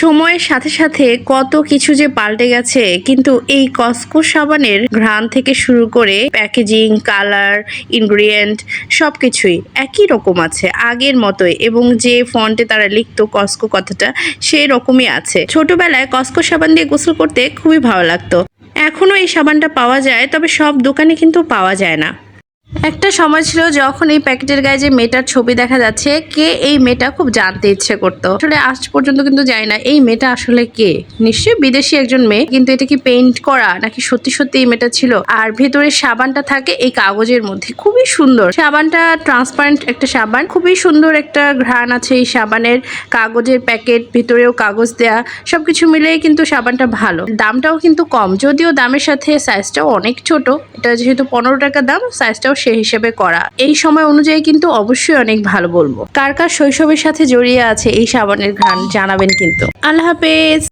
সময়ের সাথে সাথে কত কিছু যে পাল্টে গেছে, কিন্তু এই কসকো সাবানের ঘ্রাণ থেকে শুরু করে প্যাকেজিং, কালার, ইনগ্রিডিয়েন্ট সবকিছুই একই রকম আছে, আগের মতোই। এবং যে ফন্টে তারা লিখতো কসকো কথাটা, সেই রকমই আছে। ছোটবেলায় কসকো সাবান দিয়ে গোসল করতে খুবই ভালো লাগতো। এখনও এই সাবানটা পাওয়া যায়, তবে সব দোকানে কিন্তু পাওয়া যায় না। একটা সময় ছিল যখন এই প্যাকেটের গায়ে যে মেয়েটার ছবি দেখা যাচ্ছে, কে এই মেয়েটা খুব জানতে ইচ্ছে করতো। আসলে আজ পর্যন্ত কিন্তু জানি না এই মেয়েটা আসলে কে। নিশ্চয়ই বিদেশি একজন মেয়ে, কিন্তু এটা কি পেইন্ট করা নাকি সত্যি সত্যি এই মেয়েটা ছিল? আর ভেতরে সাবানটা থাকে এই কাগজের মধ্যে, খুবই সুন্দর। সাবানটা ট্রান্সপারেন্ট একটা সাবান, খুবই সুন্দর একটা ঘ্রাণ আছে এই সাবানের কাগজের প্যাকেট, ভিতরেও কাগজ দেয়া, সবকিছু মিলিয়ে কিন্তু সাবানটা ভালো। দামটাও কিন্তু কম, যদিও দামের সাথে সাইজটাও অনেক ছোট। এটা যেহেতু পনেরো টাকা দাম সাইজটাও সেই হিসেবে করা। এই সময় অনুযায়ী কিন্তু অবশ্যই অনেক ভালো বলব। কার কার শৈশবের সাথে জড়িয়ে আছে এই সাবানের ঘ্রাণ জানাবেন কিন্তু। আল্লাহ হাফেজ।